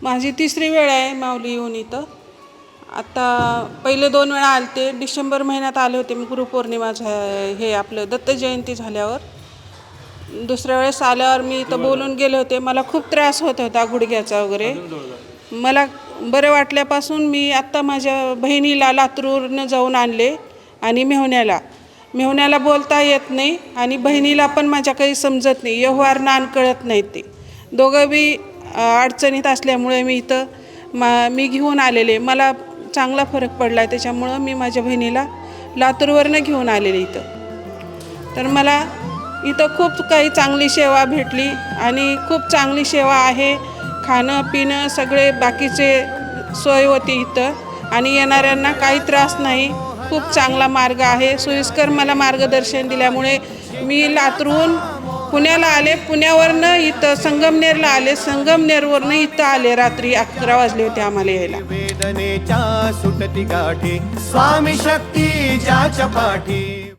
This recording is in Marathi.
माझी तिसरी वेळ आहे माऊली येऊन इथं. आता पहिले दोन वेळा आले ते डिसेंबर महिन्यात आले होते मी गुरुपौर्णिमा झा हे आपलं दत्त जयंती झाल्यावर. दुसऱ्या वेळेस आल्यावर मी इथं बोलून गेले होते. मला खूप त्रास होत होता गुडघ्याचा वगैरे. मला बरं वाटल्यापासून मी आत्ता माझ्या बहिणीला लातूरनं जाऊन आणले आणि मेहुण्याला. मेहुण्याला बोलता येत नाही आणि बहिणीला पण माझ्या काही समजत नाही. व्यवहार नान कळत नाही ते. दोघं बी अडचणीत असल्यामुळे मी इथं मा मी घेऊन आलेले. मला चांगला फरक पडला आहे त्याच्यामुळं मी माझ्या बहिणीला लातूरवरनं घेऊन आलेले इथं. तर मला इथं खूप काही चांगली सेवा भेटली आणि खूप चांगली सेवा आहे. खाणं पिणं सगळे बाकीचे सोय होती इथं आणि येणाऱ्यांना काही त्रास नाही. खूप चांगला मार्ग आहे. सोयीस्कर मला मार्गदर्शन दिल्यामुळे मी लातूरहून पुण्याला आले. पुण्यावरनं इथं संगमनेरला आले. संगमनेरवरनं इथं आले. रात्री अकरा वाजले होते आम्हाला यायला. वेदनेच्या सुटती गाठी स्वामी शक्ती ज्याच्या पाठी.